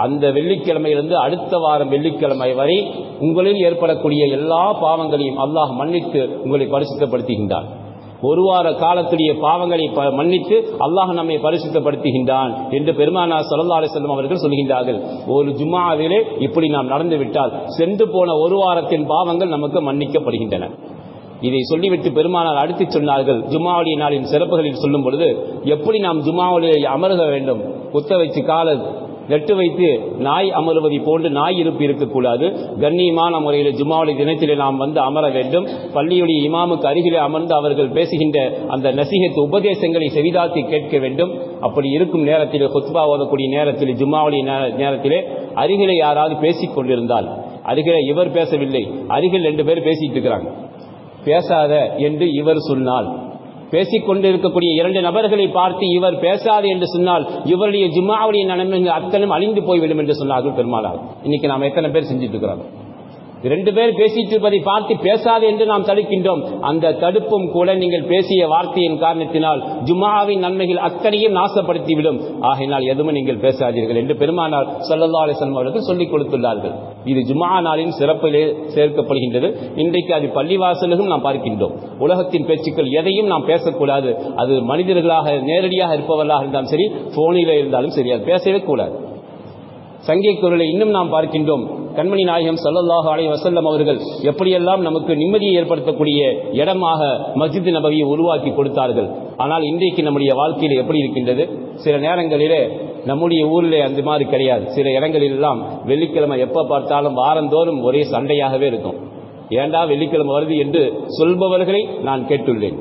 அந்த வெள்ளிக்கிழமையிலிருந்து அடுத்த வாரம் வெள்ளிக்கிழமை வரை உங்களில் ஏற்படக்கூடிய எல்லா பாவங்களையும் அல்லாஹ் மன்னித்து உங்களை பரிசுத்தப்படுத்துகின்றான். ஒரு வார காலத்துடைய பாவங்களை ப- மன்னித்து அல்லாஹ் நம்மை பரிசுத்தப்படுத்துகின்றான் என்று பெருமானார் சல்லா அலிசல்லம் அவர்கள் சொல்கின்றார்கள். ஒரு ஜும்மாவிலே இப்படி நாம் நடந்து விட்டால் சென்று போன ஒரு வாரத்தின் பாவங்கள் நமக்கு மன்னிக்கப்படுகின்றன. இதை சொல்லிவிட்டு பெருமானார் அடுத்து சொன்னார்கள் ஜுமாவளி நாளின் சிறப்புகளில் சொல்லும் பொழுது எப்படி நாம் ஜுமாவளியை அமருக வேண்டும்? குத்த வச்சு கால நெட்டு வைத்து நாய் அமருவதை போன்று நாய் இருப்பு இருக்கக்கூடாது. கண்ணியமான முறையில் ஜுமாவளி தினத்திலே நாம் வந்து அமர வேண்டும். பள்ளியுடைய இமாமுக்கு அருகிலே அமர்ந்து அவர்கள் பேசுகின்ற அந்த நசிகத்து உபதேசங்களை செவிதாத்தி கேட்க வேண்டும். அப்படி இருக்கும் நேரத்திலே ஹொத்பா ஓதக்கூடிய நேரத்தில் ஜுமாவளி நேரத்திலே அருகிலே யாராவது பேசிக் கொண்டிருந்தால் அருகிலே இவர் பேசவில்லை அருகில் ரெண்டு பேர் பேசிட்டு இருக்கிறாங்க. பேசாத என்று இவர் சொன்னால் பேசிக் கொண்டிருக்கக்கூடிய இரண்டு நபர்களை பார்த்து இவர் பேசாது என்று சொன்னால் இவருடைய ஜிம்மாவுடைய நிலைமை அத்தனும் அழிந்து போய்விடும் என்று சொன்னார்கள் பெருமானார். இன்னைக்கு நாம் எத்தனை பேர் செஞ்சுட்டு இருக்கிறோம்? ரெண்டு பேர் பேசிட்டு இருப்பதை பார்த்து பேசாது என்று நாம் தடுக்கின்றோம். அந்த தடுப்பும் கூட நீங்கள் பேசிய வார்த்தையின் காரணத்தினால் ஜுமாவின் நன்மைகள் அத்தனையும் நாசப்படுத்திவிடும். ஆகையினால் எதுவும் நீங்கள் பேசாதீர்கள் என்று பெருமானார் ஸல்லல்லாஹு அலைஹி அவர்கள் சொல்லிக் கொடுத்துள்ளார்கள். இது ஜுமா நாளின் சிறப்பிலே சேர்க்கப்படுகின்றது. இன்றைக்கு அது பள்ளிவாசலும் நாம் பார்க்கின்றோம். உலகத்தின் பேச்சுக்கள் எதையும் நாம் பேசக்கூடாது. அது மனிதர்களாக நேரடியாக இருப்பவர்களாக இருந்தாலும் சரி போனில இருந்தாலும் சரி அது பேசவே கூடாது. சங்கை குரலை இன்னும் நாம் பார்க்கின்றோம். கண்மணி நாயகம் ஸல்லல்லாஹு அலைஹி வசல்லம் அவர்கள் எப்படியெல்லாம் நமக்கு நிம்மதியை ஏற்படுத்தக்கூடிய இடமாக மஸ்ஜித் நபவியை உருவாக்கி கொடுத்தார்கள். ஆனால் இன்றைக்கு நம்முடைய வாழ்க்கையில் எப்படி இருக்கின்றது? சில நேரங்களிலே நம்முடைய ஊரிலே அந்த மாதிரி கிடையாது. சில இடங்களிலெல்லாம் வெள்ளிக்கிழமை எப்போ பார்த்தாலும் வாரந்தோறும் ஒரே சண்டையாகவே இருக்கும். ஏண்டா வெள்ளிக்கிழமை வருது என்று சொல்பவர்களை நான் கேட்டுள்ளேன்.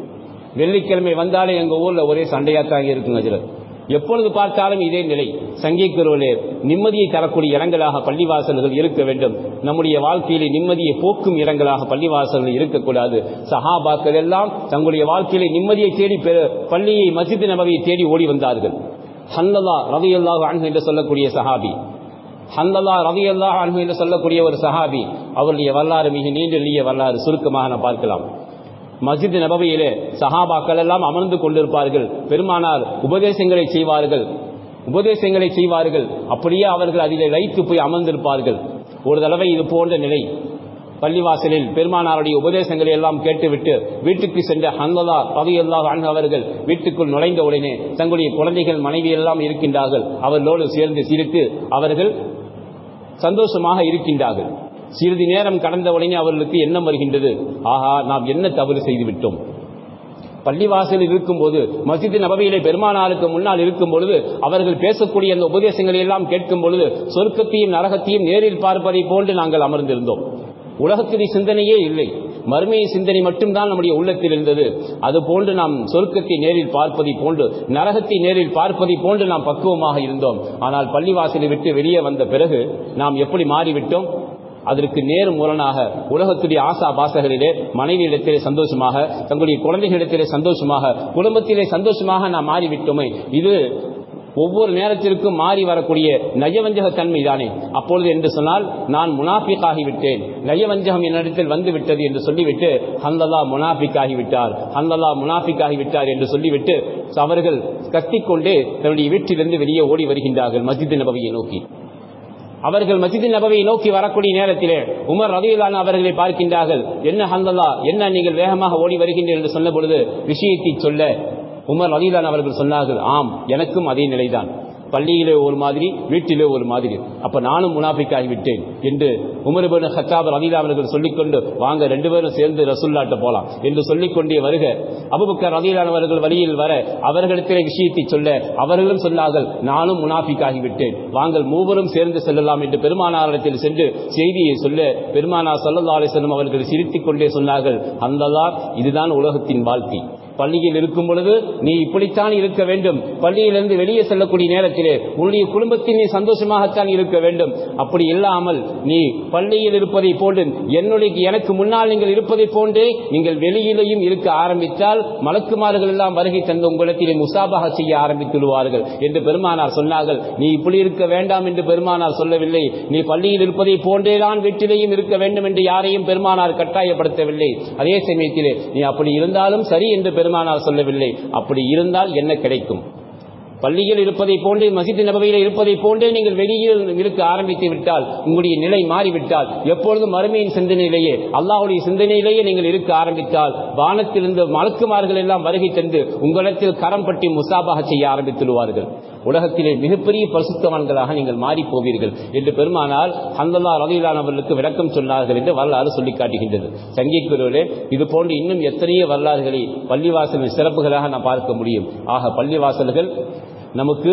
வெள்ளிக்கிழமை வந்தாலே எங்கள் ஊரில் ஒரே சண்டையாத்தான் இருக்குங்க சிலர் எப்பொழுது பார்த்தாலும் இதே நிலை. சங்கீக்குருவிலே நிம்மதியை தரக்கூடிய இடங்களாக பள்ளிவாசல்கள் இருக்க வேண்டும். நம்முடைய வாழ்க்கையிலே நிம்மதியை போக்கும் இடங்களாக பள்ளிவாசல்கள் இருக்கக்கூடாது. சஹாபாக்கள் எல்லாம் தங்களுடைய வாழ்க்கையிலே நிம்மதியை தேடி பெற- பள்ளியை மஸ்ஜித் நபவியை தேடி ஓடி வந்தார்கள். ஹன்னலா ரதியல்லாஹு அன்ஹு என்று சொல்லக்கூடிய சஹாபி. ஹன்னலா ரதியல்லாஹு அன்ஹு என்று சொல்லக்கூடிய ஒரு சஹாபி. அவருடைய வரலாறு மிக நீண்ட வரலாறு சுருக்கமாக நான் பார்க்கலாம். மஸ்ஜித் நபவியிலே சஹாபாக்கள் எல்லாம் அமர்ந்து கொண்டிருப்பார்கள். பெருமானார் உபதேசங்களை செய்வார்கள். உபதேசங்களை செய்வார்கள். அப்படியே அவர்கள் அதிலே வைத்து போய் அமர்ந்திருப்பார்கள். ஒரு தடவை இது போன்ற நிலை. பள்ளிவாசலில் பெருமானாருடைய உபதேசங்களை எல்லாம் கேட்டுவிட்டு வீட்டுக்கு சென்ற ஹந்ததா ரலியல்லாஹு அவர்கள் வீட்டுக்குள் நுழைந்த உடனே தங்களுடைய குழந்தைகள் மனைவி எல்லாம் இருக்கின்றார்கள். அவர்களோடு சேர்ந்து சிரித்து அவர்கள் சந்தோஷமாக இருக்கின்றார்கள். சிறிது நேரம் கடந்த உடனே அவர்களுக்கு எண்ணம் வருகின்றது. ஆஹா நாம் என்ன தவறு செய்துவிட்டோம்? பள்ளிவாசலில் இருக்கும்போது மஸ்ஜித் நபவியிலே பெருமானாருக்கு முன்னால் இருக்கும் பொழுது அவர்கள் பேசக்கூடிய அந்த உபதேசங்களை எல்லாம் கேட்கும் பொழுது சொர்க்கத்தையும் நரகத்தையும் நேரில் பார்ப்பதை போன்று நாங்கள் அமர்ந்திருந்தோம். உலகத்தின் சிந்தனையே இல்லை. மறுமையை சிந்தனை மட்டும்தான் நம்முடைய உள்ளத்தில் இருந்தது. அது போன்று நாம் சொர்க்கத்தை நேரில் பார்ப்பதை போன்று நரகத்தை நேரில் பார்ப்பதை போன்று நாம் பக்குவமாக இருந்தோம். ஆனால் பள்ளிவாசலை விட்டு வெளியே வந்த பிறகு நாம் எப்படி மாறிவிட்டோம்? அதற்கு நேர் முரணாக உலகத்துடைய ஆசா பாசகளிலே மனைவியிடத்திலே சந்தோஷமாக தங்களுடைய குழந்தைகளிடத்திலே சந்தோஷமாக குடும்பத்திலே சந்தோஷமாக நாம் மாறிவிட்டோமே. இது ஒவ்வொரு நேரத்திற்கும் மாறி வரக்கூடிய நயவஞ்சக தன்மை தானே அப்பொழுது என்று சொன்னால் நான் முனாஃபிக்காகிவிட்டேன். நயவஞ்சகம் என்னிடத்தில் வந்து விட்டது என்று சொல்லிவிட்டு ஹந்தலா முனாஃபிக்காகிவிட்டார். ஹந்தலா முனாஃபிக்காகிவிட்டார் என்று சொல்லிவிட்டு அவர்கள் கத்திக்கொண்டே தன்னுடைய வீட்டிலிருந்து வெளியே ஓடி வருகின்றார்கள் மஸ்ஜித் நபவியை நோக்கி. அவர்கள் மசிதி நபவியை நோக்கி வரக்கூடிய நேரத்திலே உமர் ரதியுல்லான் அவர்களை பார்க்கின்றார்கள். என்ன ஹந்தல்லா என்ன நீங்கள் வேகமாக ஓடி வருகின்றீர்கள் என்று சொன்ன பொழுது விஷயத்தை சொல்ல உமர் ரதியுல்லான் அவர்கள் சொன்னார்கள் ஆம் எனக்கும் அதே நிலைதான். பள்ளியிலே ஒரு மாதிரி வீட்டிலே ஒரு மாதிரி. அப்ப நானும் முனாஃபிக்காகி விட்டேன் என்று உமர்பன் ஹத்தாப் ரதிலா அவர்கள் சொல்லிக்கொண்டு வாங்க ரெண்டு பேரும் சேர்ந்து ரசுல்லாட்ட போலாம் என்று சொல்லிக்கொண்டே வருக. அபுபக்கர் ரதிலான் வழியில் வர அவர்களிடத்திலே விஷயத்தை சொல்ல அவர்களும் சொன்னார்கள் நானும் முனாஃபிக்காகி விட்டேன். வாங்கள் மூவரும் சேர்ந்து செல்லலாம் என்று பெருமானாரிடத்தில் சென்று செய்தியை சொல்ல பெருமானார் சல்லல்லா அலிஸ்லம் அவர்கள் சிரித்துக் கொண்டே சொன்னார்கள் அந்ததா இதுதான் உலகத்தின் வாழ்க்கை. பள்ளியில் இருக்கும் பொழுது நீ இப்படித்தான் இருக்க வேண்டும். பள்ளியிலிருந்து வெளியே செல்லக்கூடிய நேரத்திலே உன்னுடைய குடும்பத்தில் நீ சந்தோஷமாகத்தான் இருக்க வேண்டும். அப்படி இல்லாமல் நீ பள்ளியில் இருப்பதை போன்று என்னுடைய எனக்கு முன்னால் நீங்கள் இருப்பதை போன்றே நீங்கள் வெளியிலேயும் இருக்க ஆரம்பித்தால் மலக்குமார்கள் எல்லாம் வருகை தந்து உங்களிடத்திலே முசாபாக செய்ய ஆரம்பித்து விடுவார்கள் என்று பெருமானார் சொன்னார்கள். நீ இப்படி இருக்க வேண்டாம் என்று பெருமானார் சொல்லவில்லை. நீ பள்ளியில் இருப்பதை போன்றேதான் வீட்டிலேயும் இருக்க வேண்டும் என்று யாரையும் பெருமானார் கட்டாயப்படுத்தவில்லை. அதே சமயத்திலே நீ அப்படி இருந்தாலும் சரி என்று பெருமானார் சொல்லவில்லை. அப்படி இருந்தால் என்ன கிடைக்கும்? பள்ளியில் இருப்பதை போன்றே மசித் நபவையில் இருப்பதை போன்றே நீங்கள் வெளியில் இருக்க ஆரம்பித்து விட்டால் உங்களுடைய நிலை மாறிவிட்டால் எப்பொழுதும் மறுமையின் சிந்தனையிலேயே அல்லாஹுடைய சிந்தனையிலேயே நீங்கள் இருக்க ஆரம்பித்தால் வானத்திலிருந்து மலக்குமார்கள் எல்லாம் வருகை தந்து உங்களிடத்தில் கரம் பட்டி முசாபாக செய்ய ஆரம்பித்துடுவார்கள் உலகத்திலே மிகப்பெரிய பரிசுத்தவான்களாக நீங்கள் மாறி போவீர்கள் என்று பெருமானால் ஹந்தல்லா ரதிலான் விளக்கம் சொன்னார்கள் என்று வரலாறு சொல்லி காட்டுகின்றது. சங்கீக்குருவிலே இது போன்று இன்னும் எத்தனையோ வரலாறுகளை பள்ளிவாசலின் சிறப்புகளாக நாம் பார்க்க முடியும். ஆக பள்ளிவாசல்கள் நமக்கு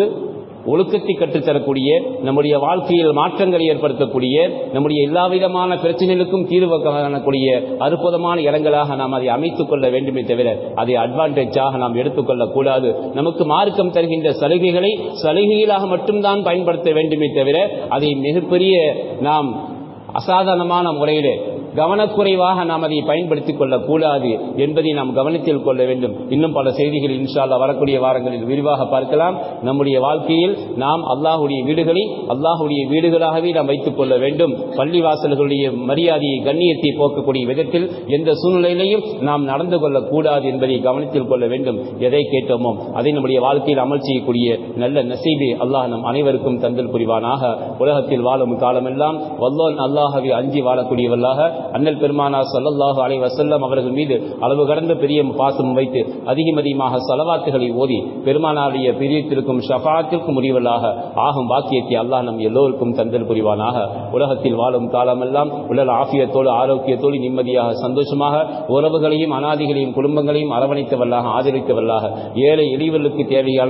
ஒழுக்கத்தை கற்றுத்தரக்கூடிய நம்முடைய வாழ்க்கையில் மாற்றங்களை ஏற்படுத்தக்கூடிய நம்முடைய எல்லா விதமான பிரச்சனைகளுக்கும் தீர்வு காணக்கூடிய அற்புதமான இடங்களாக நாம் அதை அமைத்துக் கொள்ள வேண்டுமே தவிர அதை அட்வான்டேஜாக நாம் எடுத்துக்கொள்ளக் கூடாது. நமக்கு மார்க்கம் தருகின்ற சலுகைகளை சலுகைகளாக மட்டும்தான் பயன்படுத்த வேண்டுமே தவிர அதை மிகப்பெரிய நாம் அசாதாரணமான முறையிலே கவனக்குறைவாக நாம் அதை பயன்படுத்திக் கொள்ளக்கூடாது என்பதை நாம் கவனத்தில் கொள்ள வேண்டும். இன்னும் பல செய்திகள் இன்ஷால்லா வரக்கூடிய வாரங்களில் விரிவாக பார்க்கலாம். நம்முடைய வாழ்க்கையில் நாம் அல்லாஹுடைய வீடுகளை அல்லாஹுடைய வீடுகளாகவே நாம் வைத்துக் கொள்ள வேண்டும். பள்ளிவாசல்களுடைய மரியாதையை கண்ணியத்தை போக்கக்கூடிய விதத்தில் எந்த சூழ்நிலையிலையும் நாம் நடந்து கொள்ளக்கூடாது என்பதை கவனத்தில் கொள்ள வேண்டும். எதை கேட்டோமோ அதை நம்முடைய வாழ்க்கையில் அமல் செய்யக்கூடிய நல்ல நசீபை அல்லாஹ் நம் அனைவருக்கும் தந்தல் புரிவானாக. உலகத்தில் வாழும் காலமெல்லாம் வல்லோன் அல்லாஹவை அஞ்சி வாழக்கூடியவர்களாக அண்ணல் பெருமானா சல்லல்லாஹு அலைஹி வசல்லம் அவர்கள் மீது அளவு கடந்த பெரிய பாசம் வைத்து அதிகம் அதிகமாக செலவாத்துகளை ஓதி பெருமானாருடைய பிரியத்திற்கும் ஷஃபாத்திற்கும் முடிவலாக ஆகும் வாக்கியத்தை அல்லாஹ் நம் எல்லோருக்கும் தந்தல் புரிவானாக. உலகத்தில் வாழும் காலமெல்லாம் உடல் ஆஃபியத்தோடு ஆரோக்கியத்தோடு நிம்மதியாக சந்தோஷமாக உறவுகளையும் அனாதிகளையும் குடும்பங்களையும் அரவணைத்தவர்களாக ஆதரித்தவர்களாக ஏழை எளியவர்களுக்கு தேவையான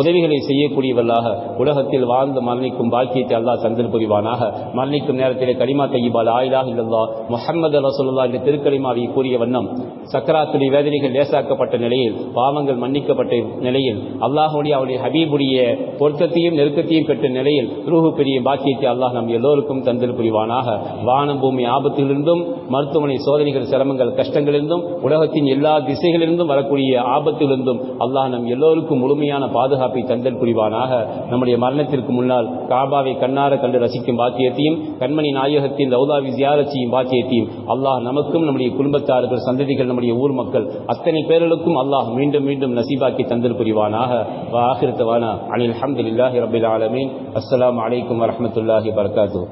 உதவிகளை செய்யக்கூடியவர்களாக உலகத்தில் வாழ்ந்து மரணிக்கும் பாக்கியத்தை அல்லாஹ் தந்தல் புரிவானாக. மரணிக்கும் நேரத்திலே கரிமா தையிபால் ஆயிலாக இல்லல்லா முஹம்மது ரசூல்லா என்ற திருக்கலிமாவை கூறிய வண்ணம் சக்கராத்துடைய வேதனைகள் லேசாக்கப்பட்ட நிலையில் பாவங்கள் மன்னிக்கப்பட்ட நிலையில் அல்லாஹுடைய அவருடைய ஹபீபுடைய பொருத்தத்தையும் நெருக்கத்தையும் பெற்ற நிலையில் ரூஹு பெரிய பாக்கியத்தை அல்லாஹ் நம் எல்லோருக்கும் தந்தில் புரிவானாக. வானம் பூமி ஆபத்திலிருந்தும் மருத்துவமனை சோதனைகள் சிரமங்கள் கஷ்டங்களிலிருந்தும் உலகத்தின் எல்லா திசைகளிலிருந்தும் வரக்கூடிய ஆபத்திலிருந்தும் அல்லாஹ் நம் எல்லோருக்கும் முழுமையான பாதுகாப்பை தந்தல் புரிவானாக. நம்முடைய மரணத்திற்கு முன்னால் காபாவை கண்ணார கண்டு ரசிக்கும் பாக்கியத்தையும் கண்மணி நாயகத்தின் ரவுதாவி ஜியாரச்சியும் பாக்கியம் பாக்கியத்தையும் அல்லாஹ் நமக்கும் நம்முடைய குடும்பத்தார்கள் சந்ததிகள் நம்முடைய ஊர் மக்கள் அத்தனை பேர்களுக்கும் அல்லாஹ் மீண்டும் மீண்டும் நசீபாக்கி தந்தல் புரிவானாக. வாஹிருத்தவானா அனில் அஹமதுல்லாஹி ரபில் ஆலமீன். அஸ்லாம் வலைக்கம் வரமத்துல்லாஹி வபரகாத்துஹு.